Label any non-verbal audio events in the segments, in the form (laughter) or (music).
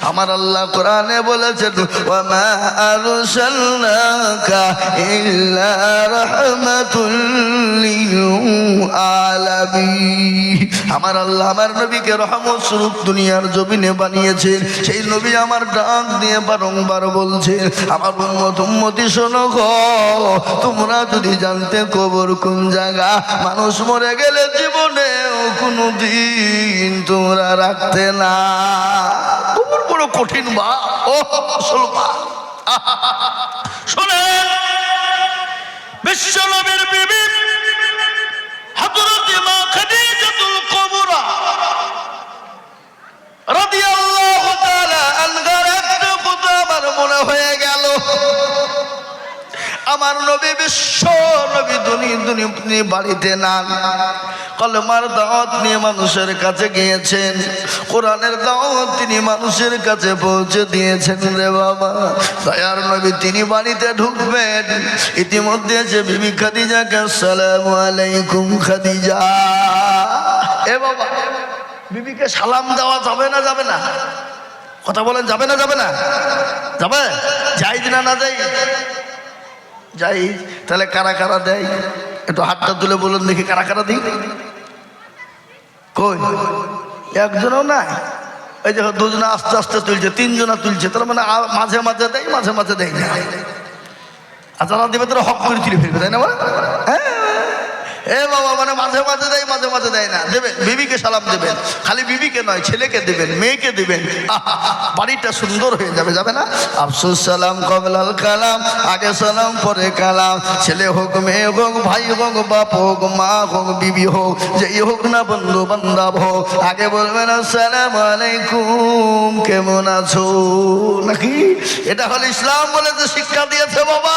আমার আল্লাহ কোরআনে বলেছেন আমার আল্লাহ আমার নবীকে রহমত স্বরূপ দুনিয়ার জমিনে বানিয়েছেন সেই নবী আমার ডাক দিয়ে বারংবার বলছেন আমার উম্মতি শোনো তোমরা যদি জানতে কবর কোন জায়গা, মানুষ মরে গেলে জীবনে কোনো দিন তোমরা রাখতে না। কবর বড় কঠিন বা ও মুসলমান। শোনেন, বিশ্বনবীর বিবি হযরত মা খাদিজাতুল কুবরা রাদিয়াল্লাহু তাআলা আনহার একটা কথা মনে হয়ে গেল। আমার নবী বিশ্ব নবী দুনি দুনি বাড়িতে নান কলমার দাওয়াত নিয়ে মানুষের কাছে গিয়েছেন। কোরআনের দাওয়াত তিনি মানুষের কাছে পৌঁছে দিয়েছেন রে বাবা। দয়ার নবী তিনি বাড়িতে ঢুকবেন। ইতিমধ্যে যে বিবি খাদিজাকে আসসালামু আলাইকুম খাদিজা। এ বাবা, বিবিকে সালাম দেওয়া যাবে না যাবে না? কথা বলেন, যাবে না যাবে না? যাবে? যাই না না যাই। যাই, তাহলে কারা কারা দেয়? একটু হাতটা তুলে বলুন দেখি কারা কারা দিই কই? একজনও নাই। এই যে দুজনে আস্তে আস্তে তুলছে, তিনজনা তুলছে, তার মানে মাঝে মাঝে দেয়, মাঝে মাঝে দেয় না। আর যারা দেবে তারা হক করে তুলে ফেলবে, তাই না হ্যাঁ। এ বাবা মানে মাঝে মাঝে দেয়, মাঝে মাঝে দেয় না। দেবেন, বিবিকে সালাম দেবেন। খালি বিবিকে নয়, ছেলেকে দেবেন, মেয়েকে দেবেন। (laughs) বাড়িটা সুন্দর হয়ে যাবে যাবে না? আফসোস, সালাম, কবলাল, কালাম, আগে সালাম, পরে কালাম। ছেলে হোক, মেয়ে হোক, ভাই হোক, বাপ হোক, মা হোক, বিবি হোক, যেই হোক না বন্ধু বান্ধব হোক। আগে বলবেন, আসসালাম আলাইকুম, কেমন আছো? নাকি? এটা হলো ইসলাম বলে যে শিক্ষা দিয়েছে বাবা।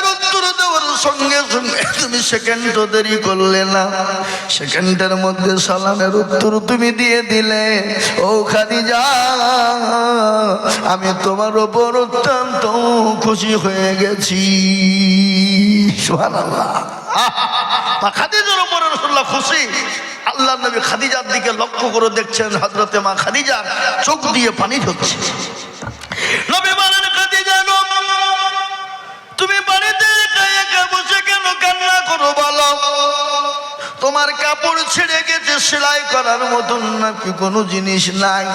সঙ্গে সঙ্গে তুমি সেকেন্ড দেরি করলে না। সেকেন্ডের মধ্যে সালামের উত্তর তুমি দিয়ে দিলে। ও খাদিজা, আমি তোমার ওপর অত্যন্ত খুশি হয়ে গেছি। মা খাদিজার উপরে রসুল্লাহ খুশি। আল্লাহ নবী খাদিজার দিকে লক্ষ্য করে দেখছেন হজরতে মা খাদিজার চোখ দিয়ে পানি ঝরছে নবী বলেন কাপড় ছেড়ে গেছে, সেলাই করার মতন নাকি কোনো জিনিস নাই।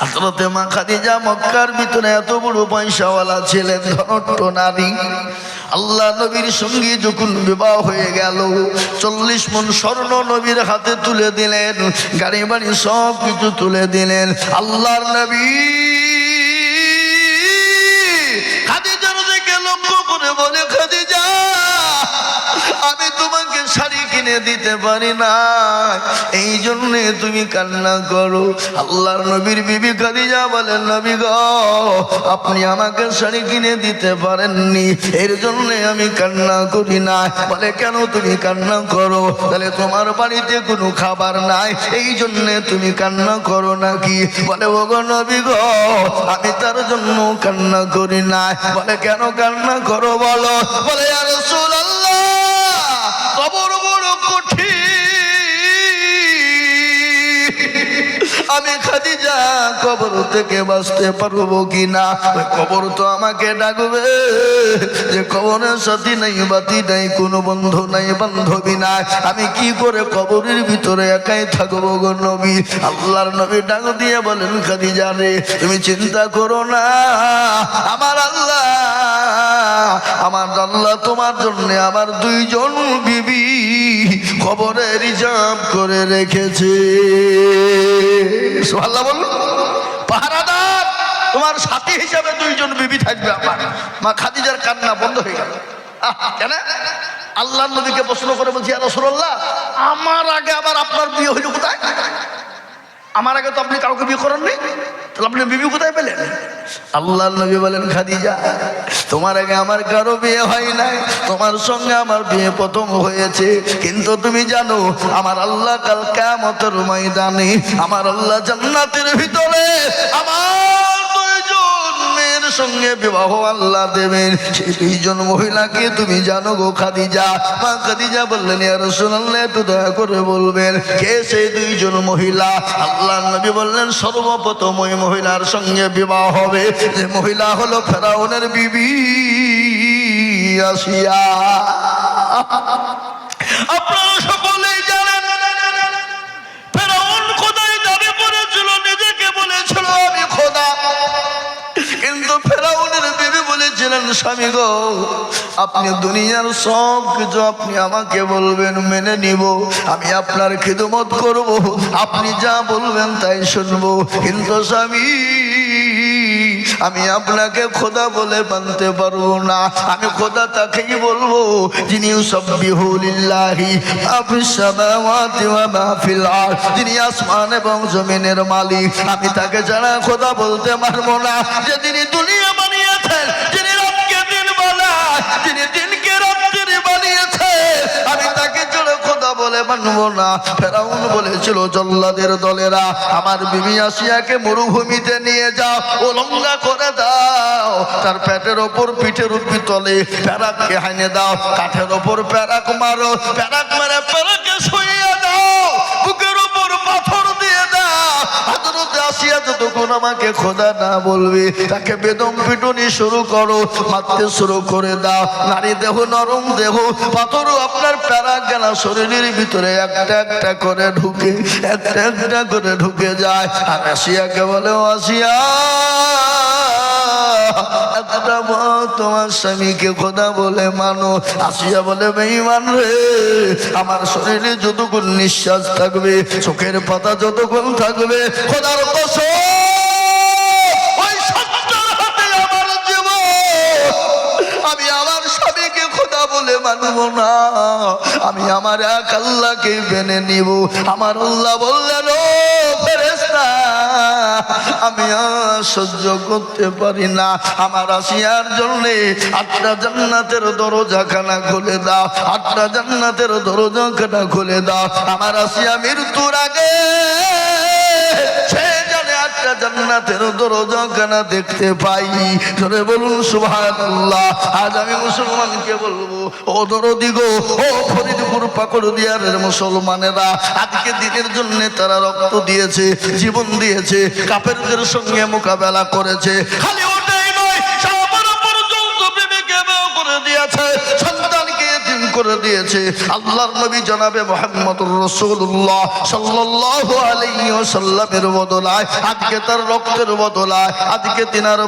হাজরতে মা খাদিজা মক্কার ভিতরে এত বড় পয়সাওয়ালা ছিলেন ধনট্ট নারী। আল্লাহ নবীর সঙ্গে যখন বিবাহ হয়ে গেল, চল্লিশ মন স্বর্ণ নবীর হাতে তুলে দিলেন, গাড়ি বাড়ি সব কিছু তুলে দিলেন। আল্লাহর নবী খাদিজার দিকে লক্ষ্য করে বলে, খাদিজা কিনে দিতে পারি না। এই জন্যে তুমি কান্না করো। আল্লাহর নবীর বিবি খাদিজা বলেন, নবী গো, আপনি আমাকে শাড়ি কিনে দিতে পারেননি। এর জন্যে আমি কান্না করি না। বলে, কেন তুমি কান্না করো? তাহলে তোমার বাড়িতে কোনো খাবার নাই। এই জন্যে তুমি কান্না করো নাকি? বলে, ও গো নবী গো, আমি তার জন্য কান্না করি না। বলে, কেন কান্না করো বলো? বলে আর খাদিজা, কবর থেকে বাঁচতে পারব কি না কবর তো আমাকে ডাকবে। যে কবরের সাথী নাই, বাতি নাই, কোনো বন্ধু নাই, বান্ধবী নাই। আমি কি করে কবরের ভিতরে একাই থাকব গো নবী? আল্লাহর নবী ডাক দিয়ে বলেন, খাদিজা রে, তুমি চিন্তা করো না। আমার আল্লাহ আমার আল্লাহ তোমার জন্য আমার দুইজন বিবি খবরে রিজার্ভ করে রেখেছে। আল্লাহ বলুন, পাহারাদার, তোমার সাথী হিসাবে দুইজন বিবি থাকবে আমার। মা খাদিজার কান্না বন্ধ হয়ে গেল। কেন? আল্লাহ নদীকে প্রশ্ন করে বলছি রসুল্লাহ আমার আগে আবার আপনার বিয়ে হইল কোথায়? আমার আগে তো আপনি কাউকে বিয়ে করেননি? তাহলে আপনি বিবি কোথায় পেলেন? আল্লাহ নবী বলেন, খাদিজা, তোমার আগে আমার কারও বিয়ে হয় নাই। তোমার সঙ্গে আমার বিয়ে প্রথম হয়েছে। কিন্তু তুমি জানো, আমার আল্লাহ কাল কেমতের ময়দানে, আমার আল্লাহ জান্নাতের ভিতরে আমার মেয়ের সঙ্গে বিবাহ আল্লাহ দেবেন। সেই দুইজন মহিলাকে তুমি জানো গো খাদিজা। মা খাদিজা বললেন, ইয়া রাসূলুল্লাহ, একটু দয়া করে বলবেন, কে সেই দুইজন মহিলা? আল্লাহ নবী বললেন সর্বপ্রথম ওই মহিলার সঙ্গে বিবাহ হবে। যে মহিলা হলো ফেরাউনের বিবি আসিয়া। আপনারা সকলেই স্বামী গো, আপনি দুনিয়ার সব কিছু আপনি আমাকে বলবেন, মেনে নিব। আমি আপনার খিদমত করব, আপনি যা বলবেন তাই শুনব। কিন্তু স্বামী, আমি আপনাকে খোদা বলে মানতে পারব না। আমি খোদা তাকেই বলব, যিনি সব্বিহুলিল্লাহি আসমান এবং জমিনের মালিক। আমি তাকে ছাড়া খোদা বলতে পারব না। যে তিনি দুনিয়া বানিয়েছেন বলে মানবো না। ফেরাউন বলেছিল, জল্লাদের দলেরা, আমার বিবি আসিয়াকে মরুভূমিতে নিয়ে যাও ওলঙ্গা করে দাও। তার পেটের ওপর পিঠের উপর তলে প্যারাককে হাইনে দাও, কাঠের ওপর প্যারাক মারো, প্যারাক মেরে প্যারাকে শুইয়ে যতক্ষণ আমাকে খোদা না বলবে। তাকে বেদম পিটুনি শুরু করো মারতে শুরু করে দাও। নারী দেহ, নরম দেহ, পাথরও আপনার প্যারাক গেলা শরীরের ভিতরে একটা একটা করে ঢুকে, একটা একটা করে ঢুকে যায়। আর আসিয়াকে বলে আসিয়া তোমার স্বামীকে খোদা বলে মানো। আসিয়া বলে, বেঈমান রে, আমার শরীরে যতক্ষণ নিঃশ্বাস থাকবে, চোখের পাতা যতক্ষণ থাকবে, খোদার কসম মানব না। আমি আমার এক আল্লাহকে মেনে নিব। আমার আল্লাহ বললেন, ও ফেরেশতা, আমি সহ্য করতে পারি না। আমার আসিয়ার জন্য আটটা জান্নাতের দরজাখানা খুলে দাও। আটটা জান্নাতের দরজাখানা খুলে দাও। আমার আসিয়া মৃত্যুর আগে জানে দরজা জান্নাতের দেখতে পাই। বলুন আজ আমি মুসলমানকে বলব, ও দরদি গো, ও ফরিদপুর পাকড় দিয়ারের মুসলমানেরা, আজকে দিনের জন্য তারা রক্ত দিয়েছে, জীবন দিয়েছে কাপেরদের সঙ্গে মোকাবেলা করেছে। খালি করে দিয়েছে। আল্লাহর নবী জনাবে মোহাম্মদ রসুল্লাহ সাল্লাল্লাহু আলাইহি ওয়াসাল্লামের বদলায়, আজকে তার রক্তের বদলায়, আজকে তিনার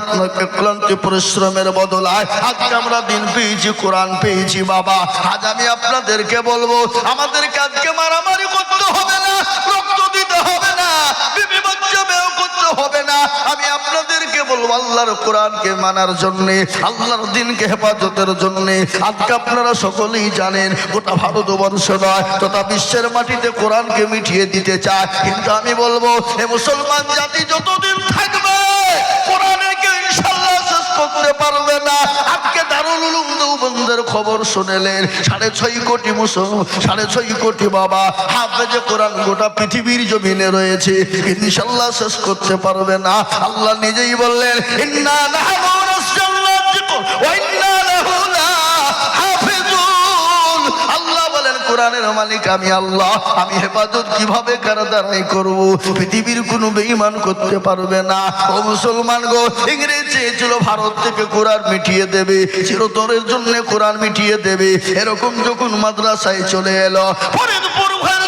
ক্লান্তি, পরিশ্রমের বদলায়, আজকে আমরা দিন পেয়েছি, কোরআন পেয়েছি বাবা। আজ আমি আপনাদেরকে বলব, আমাদেরকে আজকে মারামারি করতে হবে না, রক্ত দিতে হবে না, বিবি বাচ্চা বেও হবে না। আমি আপনাদেরকে বলব, আল্লাহর কোরআনকে মানার জন্য, আল্লাহর দিনকে হেফাজতের জন্য। আজকে আপনারা সকলেই জানেন, গোটা ভারতবর্ষ নয়, তথা বিশ্বের মাটিতে কোরআনকে মিটিয়ে দিতে চায়। কিন্তু আমি বলব, এ মুসলমান জাতি যতদিন থাকবে, কোরআনে কেউ ইনশাল্লাহ শেষ করতে পারবে না? আজকে খবর শুনেলেন। সাড়ে ছয় কোটি মুসলমান সাড়ে ছয় কোটি বাবা, হাফেজে কোরআন গোটা পৃথিবীর জমিনে রয়েছে। ইনশাল্লাহ শেষ করতে পারবে না। আল্লাহ নিজেই বললেন কোরআনের মালিক আমি আল্লাহ। আমি হেফাজত কীভাবে কার দ্বারাই করব? পৃথিবীর কোনো বেঈমান করতে পারবে না। ও মুসলমান গো, ইংরেজ চেয়েছিল ভারত থেকে কোরআন মিটিয়ে দেবে। চিরতরের জন্য কোরআন মিটিয়ে দেবে। এরকম যখন মাদ্রাসায় চলে এলো, ফরিদপুর ঘর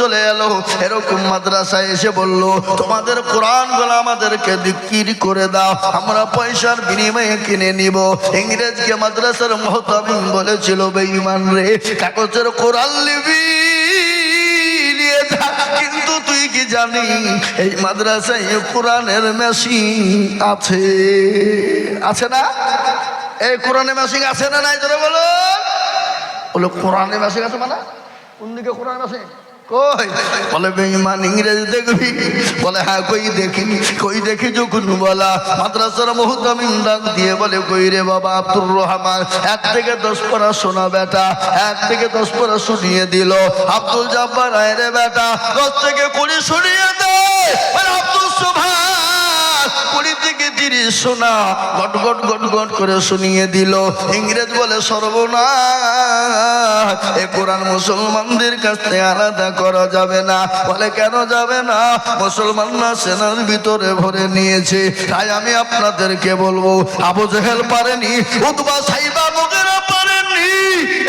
চলে এলো। এরকম মাদ্রাসায় এসে বলল, তোমাদের কোরআনগুলো আমাদেরকে বিক্রি করে দাও। আমরা পয়সার বিনিময়ে কিনে নিব। ইংরেজকে মাদ্রাসার মহতামিম বলেছিল, বেঈমান রে, কাগজের কোরআন লিবি কিন্তু তুই কি জানি, এই মাদ্রাসায় কোরআনের মেশিন আছে। আছে না? এই কোরআনে মাসিক আছে না নাই? তোরা বলো। বলে কোরআনে মাসিক আছে মানে? কোন দিকে কোরআনে মাসিক কই? বলে, বেঈমান ইংরেজি দেখবি? বলে হ্যাঁ কই দেখি কই দেখি যখন বলা। মাদ্রাসার মুহতামিম ডাক দিয়ে বলে, কই রে বাবা, আব্দুর রহমান, এক থেকে দশ পড়া শোনা বেটা, এক থেকে দশ পড়া শুনিয়ে দিল। আব্দুল জাব্বার আয় রে বেটা, দশ থেকে কুড়ি শুনিয়ে দে। বলে, আব্দুল সুভাষ কুড়ি থেকে তিরিশ শোনা, গট গট গট গট করে শুনিয়ে দিল। ইংরেজ বলে, সর্বনাশ, এ কোরআন মুসলমানদের কাছ আলাদা করা যাবে না। বলে, কেন যাবে না? মুসলমানরা সেনার ভিতরে ভরে নিয়েছে। তাই আমি আপনাদেরকে বলব, আবু জেহেল পারেনি উদ্বা সাইবা মুগেরা পারেননি।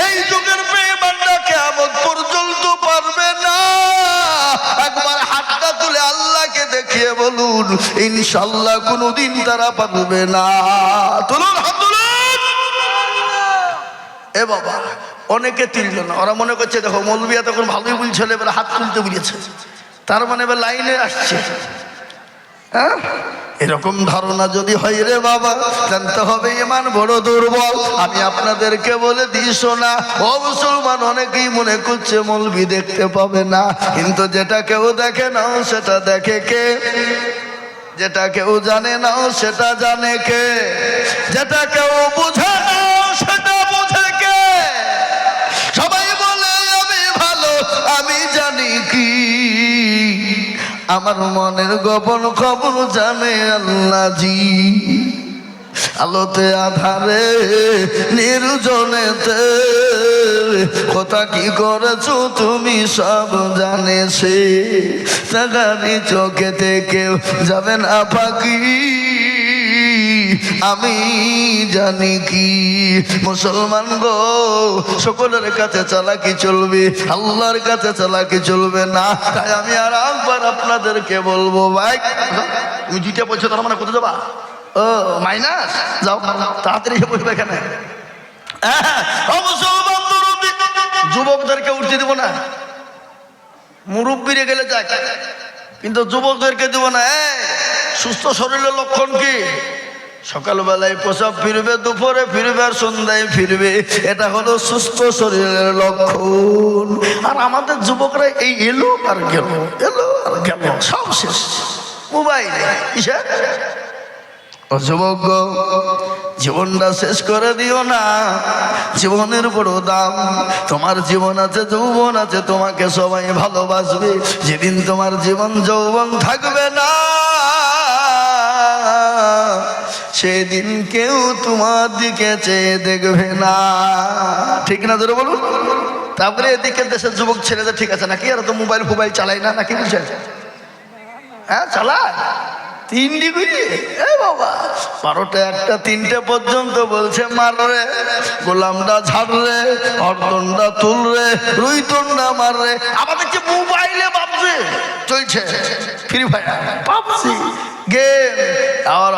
এই যুগের মেয়ে বেঈমানরা কেমন পর্যন্ত পারবে না। দেখিয়ে বলুন, ইনশাল্লাহ কোনোদিন তারা পারবে না। এ বাবা, অনেকে তিনজন ওরা মনে করছে, দেখো মৌলবিয়া তখন ভালোই বলছিল, এবার হাত তুলতে বলেছে তার মানে এবার লাইনে আসছে। হ্যাঁ? এরকম ধারণা যদি হয় রে বাবা, জানতে হবে ইমান বড় দুর্বল। আমি আপনাদেরকে বলে দিই না ও মুসলমান, অনেকেই মনে করছে মলবি দেখতে পাবে না। কিন্তু যেটা কেউ দেখে না সেটা দেখে কে? যেটা কেউ জানে না সেটা জানে কে? যেটা কেউ বুঝে না সেটা আমার মনের গোপন খবর জানে আল্লাহ জি আলোতে, আধারে, নির্জনেতে। কথা কি করেছ তুমি সব জানেছে তাগানি চোখে থেকে যাবেন আপাকি আমি জানি কি মুসলমান গো সকলের কাছে চালাকি চলবে আল্লাহর কাছে চালাকি চলবে না? তাই আমি আর একবার আপনাদেরকে বলব ভাই তুমি দুইটা বলছো তার মানে কোথায় যাবা? ও মাইনাস? যাও তাড়াতাড়ি বসবে এখানে। হ্যাঁ, যুবকদেরকে উঠতে দিব না। মুরব্বীরে গেলে যাক কিন্তু যুবকদেরকে দিব না। সুস্থ শরীরের লক্ষণ কি? সকালবেলায় প্রসাব ফিরবে, দুপুরে ফিরবে আর সন্ধ্যায় ফিরবে। এটা হলো সুস্থ শরীরের লক্ষণ। আর আমাদের যুবকরা এই এলো আর গেল, এলো আর গেল, সব শেষ। মোবাইল যুবক জীবনটা শেষ করে দিও না। জীবনের বড় দাম, তোমার জীবন আছে, যৌবন আছে, তোমাকে সবাই ভালোবাসবে। যেদিন তোমার জীবন যৌবন থাকবে না। সেদিন কেউ তোমার দিকে চেয়ে দেখবে না। ঠিক না ধরে বলুন? তারপরে এদিকে দেশের যুবক ছেলেদের ঠিক আছে নাকি? আর তো মোবাইল ফোবাইল চালাই না নাকি বুঝছেন? হ্যাঁ চালায়। তিন ডিগ্রি? এ বাবা, বারোটা একটা তিনটে পর্যন্ত বলছে, মার রে, গোলামটা ঝাড় রে অর্দনটা তুল রে, রুইতনটা মার রে। আমাদের যে মোবাইলে ভাবছে চলছে, ফ্রি ফায়ার ভাবছি গেম। আর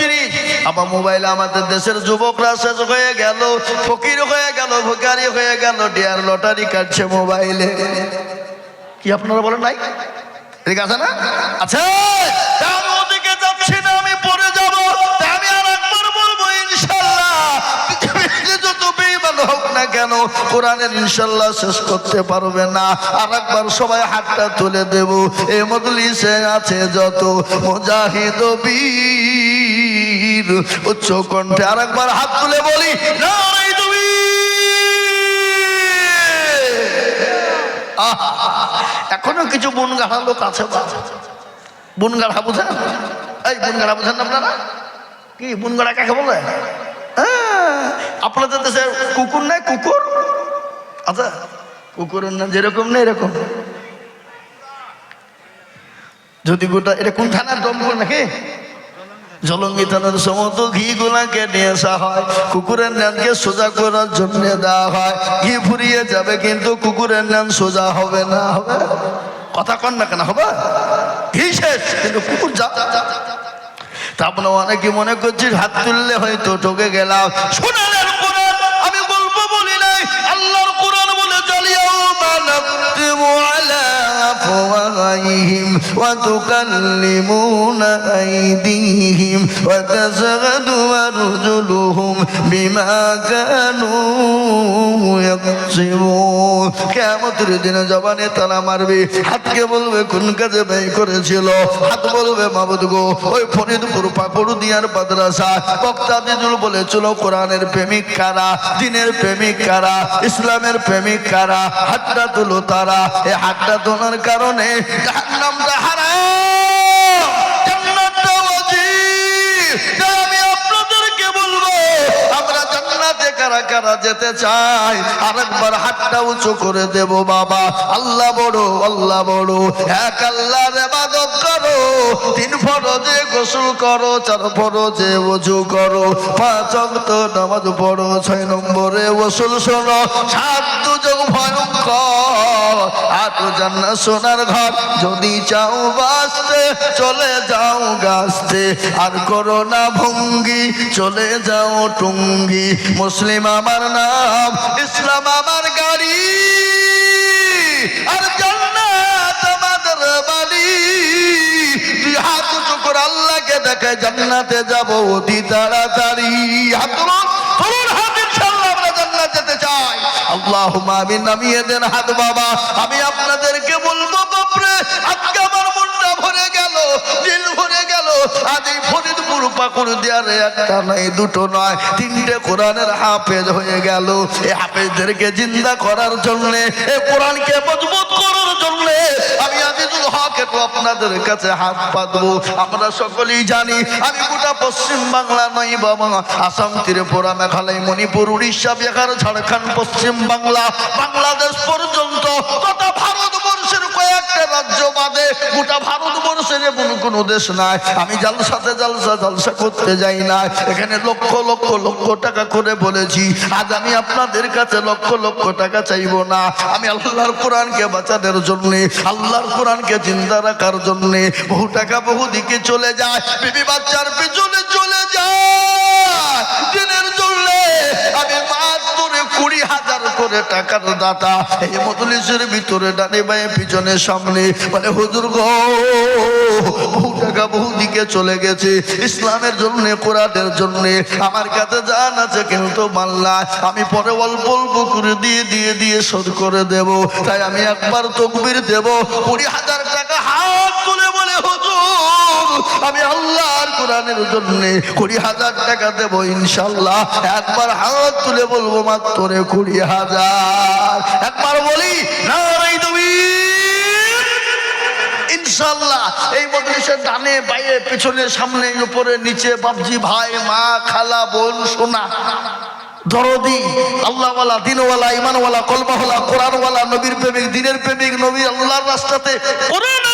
জিনিস, আমার মোবাইলে আমাদের দেশের শেষ হয়ে ফকির হয়ে হয়ে ডিয়ার লটারি কাটছে মোবাইলে। কি আপনারা বলেন নাই ঠিক আছে না আছে তা আমি ওদিকে যাচ্ছি না আমি পরে যাব তা আমি আর একবার বলব ইনশাল্লাহ পৃথিবীতে যত বেঈমান হোক না কেন? কোরআনের ইনশাল্লাহ শেষ করতে পারবে না। আর একবার সবাই হাতটা তুলে দেব। এ মজলিসে আছে যত মুজাহিদ বীর উচ্চ কণ্ঠে আর একবার হাত তুলে বলি আহা, এখনও কিছু বন গাড়া লোক আছে বা? বন গাড়া বুঝেন? এই বন গাড়া বুঝেন আপনারা? কি বন গাড়া কাকে বলে? আপনাদের দেশে কুকুর নাই, কুকুর? আচ্ছা কুকুরের নাম যেরকম নেই, এরকম। যদি গোটা, এটা কোন থানার দমপুর নাকি? জলঙ্গি থানার সমস্ত ঘি গুলাকে নিয়ে আসা হয়। কুকুরের নানকে সোজা করার জন্য দেওয়া হয়। ঘি ফুরিয়ে যাবে, কিন্তু কুকুরের নান সোজা হবে না, হবে? কথা কন না কেন, হবে? ঘি শেষ, কিন্তু কুকুর যা তারপরে অনেকে মনে করছি হাত তুললে হয়তো ঠকে গেলাম। শোনালেন وتكلمون أيديهم وتشهد أرجلهم بما كانوا يكسبون কেমতের দিনে জবানে তালা মারবে হাতকে বলবে কোন কাজে ব্যয় করেছিল হাত বলবে মাবুদ গো ওই ফরিদপুর পাকুড় দিয়ার মাদ্রাসা বক্তা দিজুল বলেছিল কোরআনের প্রেমিক কারা দিনের প্রেমিক কারা ইসলামের প্রেমিক কারা হাতটা তুলো তারা এই হাতটা তোলার কারণে জাহান্নামটা কারা কারা যেতে চাই? উঁচু করে দেব, বাবা। আল্লাহ বড় আল্লাহ বড়। এক আল্লাহ রে করো। তিন ফরজে গোসল করো, চার ফরজে ওযু করো, পাঁচ ওয়াক্ত নামাজ পড়ো, ছয় নম্বরে ওসুল শোনো। সাত দুযোগ ভয়ঙ্কর, আট জান্নাত সোনার ঘর। যদি চাও বাঁচতে, চলে যাও গাছতে। আর করো না ভঙ্গি, চলে যাও টুঙ্গি। মুসলিম আমার নাম, ইসলাম আমার গাড়ি। করে আল্লাহকে দেখে জান্নাতে যাব অতি তাড়াতাড়ি। আমি আপনাদেরকে বলব বাপরে, আজকে আমার ভরে গেল, দিল ভরে গেল। আজ এই ফরিদপুর দেয়ারে একটা নয়, দুটো নয়, তিনটে কোরআনের হাফেজ হয়ে গেল। এই হাফেজদেরকে জিন্দা করার জন্যে এই কোরআনকে মজবুত করার জন্যে আমি আজিজুল হক একটু আপনাদের কাছে হাত পাতবো আমরা সকলেই জানি, আমি গোটা পশ্চিম বাংলা নই, বাবা। আসাম ত্রিপুরা মেঘালয়, মণিপুর, উড়িষ্যা, বিহার, ঝাড়খণ্ড, পশ্চিম বাংলা, বাংলাদেশ পর্যন্ত কথা রাজ্য বাদে গোটা ভারতবর্ষের এমন কোনো দেশ নাই। আমি জালসাতে জালসা জালসা করতে যাই না এখানে লক্ষ লক্ষ লক্ষ টাকা করে বলেছি। আজ আমি আপনাদের কাছে লক্ষ লক্ষ টাকা চাইব না। আমি আল্লাহর কোরআনকে বাঁচানোর জন্যে, আল্লাহর কোরআনকে জিন্দা রাখার জন্যে বহু টাকা, বহু দিকে চলে যায়। বিবি বাচ্চার পিছনে চলে যায়। দিনের জন্য আমি কুড়ি হাজার করে টাকার দাতা এই ভিতরে ডানে পিছনে সামনে। মানে হুজুর গো, বহু টাকা বহু দিকে চলে গেছে। ইসলামের জন্য, কোরআনের জন্য আমার কাছে জান আছে, কিন্তু মাল্লা আমি পরে অল্প অল্প করে দিয়ে দিয়ে দিয়ে শোধ করে দেব। তাই আমি একবার তকবির দেব। কুড়ি হাজার টাকা হাত তুলে বলে, হুজুর, আমি আল্লাহর কোরআনের জন্য কুড়ি হাজার টাকা দেবো ইনশাল্লাহ। একবার হাত তুলে বলব মাত্র কুড়ি হাজার। একবার বলি না তুমি। ইনশাল্লাহ, এই ডানে, বাইরে, পিছনে, সামনে, উপরে, নিচে ভাই, মা, খালা, বোন, সোনা দিনওয়ালা নবীর প্রেমিক, দিনের প্রেমিক, নবী রাস্তাতে। খেদমতে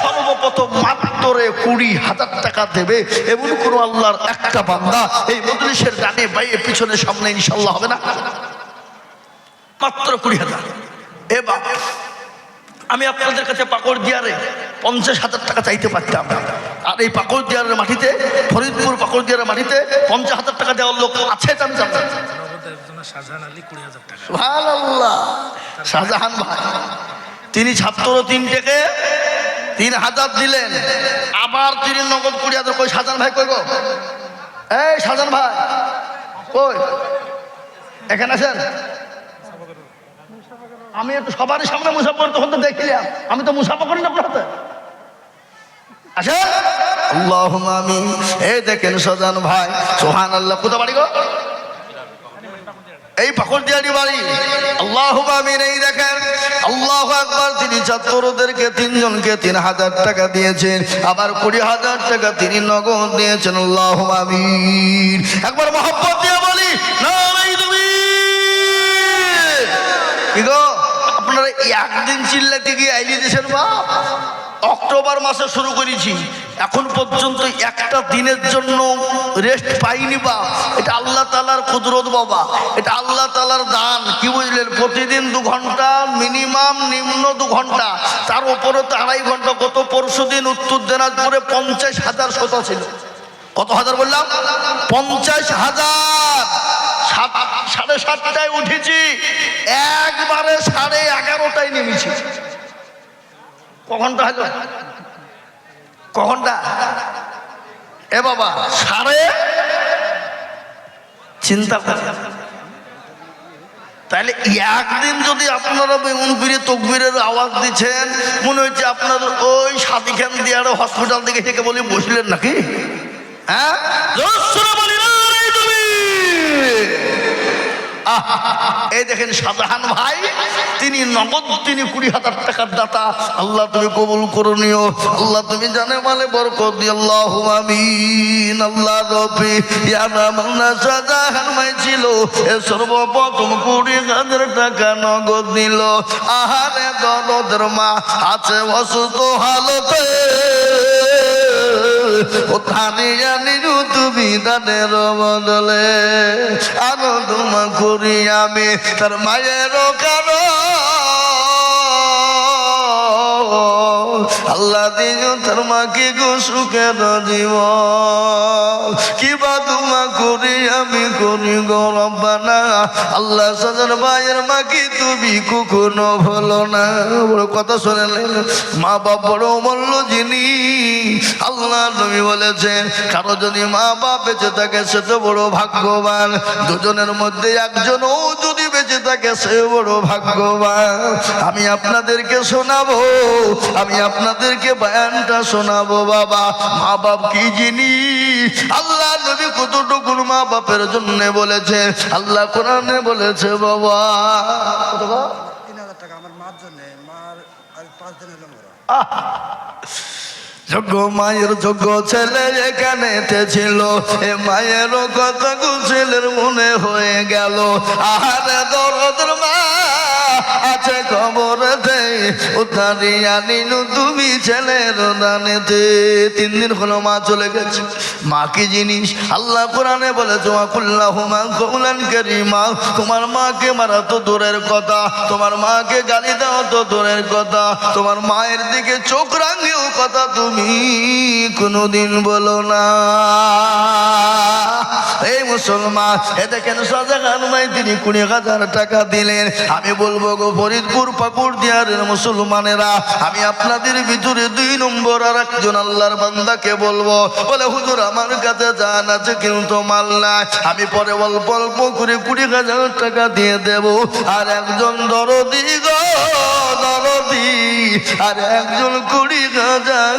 সর্বপ্রথম মাত্রে কুড়ি হাজার টাকা দেবে এমন কোন আল্লাহর একটা বান্দা এই মজলিসের ডানে বাইরে পিছনে সামনে ইনশাল্লাহ হবে না? মাত্র কুড়ি হাজার। এবার আমি আপনাদের কাছে পাকড় দিয়ারে পঞ্চাশ হাজার টাকা চাইতে পারতাম। আর এই পাকড় দিয়ারের মাটিতে, ফরিদপুর পাকড় দিয়ারের মাটিতে পঞ্চাশ হাজার টাকা দেওয়ার লোক আছে আমি জানতাম শাহজাহান ভাই, তিনি ছাত্র তিনটেকে তিন হাজার দিলেন। আবার তিনি নগদ কুড়ি হাজার কই? শাহজাহান ভাই কই গো? এই শাহজাহান ভাই, কই? এখানে আছেন আমি একটু সবারই সামনে মুসাফর তখন তো দেখিলাম। আমি তো মুসাফা করি না হাতে। আসেন। আল্লাহ এই দেখেন সজান ভাই সোহান আল্লাহ কোথা বাড়ি গো? এই পাকড়দিয়ারি বাড়ি। আল্লাহ আমিন, এই দেখেন। আল্লাহ একবার তিনি ছাত্রদেরকে তিনজনকে তিন হাজার টাকা দিয়েছেন। আবার কুড়ি হাজার টাকা তিনি নগদ দিয়েছেন। আল্লাহ আমিন। একবার মহব্বত দিয়ে বলি আপনারা একদিন চিল্লাতে গিয়ে আইলি দিয়েছেন বাপ? অক্টোবর মাসে শুরু করেছি। এখন পর্যন্ত একটা দিনের জন্য রেস্ট পাইনি বা। এটা আল্লাহ তালার কুদরত বাবা। এটা আল্লাহ তালার দান। কি বুঝলেন? প্রতিদিন দু ঘণ্টা মিনিমাম নিম্ন দু ঘণ্টা। তার উপরে তো আড়াই ঘণ্টা। গত পরশু দিন উত্তর দিনাজপুরে পঞ্চাশ হাজার শোতা ছিল। কত হাজার বললাম? পঞ্চাশ হাজার। সাড়ে সাতটায় উঠেছি। একবারে সাড়ে এগারোটায় নেমেছি। কখনটা হলো? কখনটা? এ বাবা সাড়ে চিন্তা তাহলে একদিন যদি আপনারা বেগুন ফিরে তকবিরের আওয়াজ দিচ্ছেন, মনে হচ্ছে আপনার ওই সাথী খান দিয়ার হসপিটাল থেকে থেকে বলে বসলেন নাকি? হ্যাঁ? এই দেখেন শাহজাহান ভাই, তিনি নগদ, তিনি কুড়ি হাজার টাকার দাতা। আল্লাহ তুমি কবুল করো নিও। আল্লাহ তুমি জানে মানে বরকত আল্লাহ আমিন। আল্লাহ রবি ইয়ানা শাহজাহান ভাই ছিল। এ সর্বপ্রথম কুড়ি হাজার টাকা নগদ নিল আহারে দলদের মা আছে অসুস্থ হালতে। ও থানিয়ানি তুমি দানের বদলে আনন্দ করি আমি। তার মায়ের কারও আল্লাহ দিন তার মাকে গো সুখের জীব কিবা তোমা করি আমি করি গরবানা আল্লাহ সাজার ভাইয়ের মাকে তুমি কখনো ভুলো না। বড় কথা শোনেন মা বাপ বড় অমূল্য যিনি। আল্লাহ নবী বলেছেন, কারও যদি মা বাপ বেঁচে থাকে সে তো বড় ভাগ্যবান। দুজনের মধ্যে একজন ও যদি বেঁচে থাকে সে বড় ভাগ্যবান। আমি আপনাদেরকে শোনাবো, আমি আপনাদেরকে বয়ানটা শোনাবো বাবা। মা বাপ কি জিনিস? আল্লাহ নবী কতটুকু মা বাপের জন্য বলেছে? আল্লাহ কোরআনে বলেছে বাবা। তিন হাজার টাকা আমার মার জন্য মার আর পাঁচ দিন যোগ্য মায়ের যোগ্য ছেলে এখানে ছিল এ মায়ের কথা ছেলের মনে হয়ে গেল। আহারে দরদের মা। আছে খবর দে, উদ্ধারিয়া নিনু তুমি ছেলের দানেতে তিন দিন হলো মা চলে গেছে। মা কি জিনিস? আল্লাহ কোরআনে বলে, তোমা কুল্লাহ মা কৌলান মা তোমার মাকে মারা তো দূরের কথা, তোমার মাকে গালি দেওয়া তো দূরের কথা, তোমার মায়ের দিকে চোখ রাঙিও কথা তুমি কোনোদিন বলো না। এই মুসলমান এ দেখেন শাহজাহান ভাই তিনি কুড়ি হাজার টাকা দিলেন। আমি বলব গো, ফরিদপুর পাকুড় দিয়ারের মুসলমানেরা, আমি আপনাদের ভিতরে দুই নম্বর আর একজন আল্লাহর বান্দাকে বলব। বলে, হুজুর, আমার কাছে জান আছে, কিন্তু মাল নাই। আমি পরে অল্প অল্প করে কুড়ি হাজার টাকা দিয়ে দেব। আর একজন দরদি গো, দরদি। আর একজন কুড়ি হাজার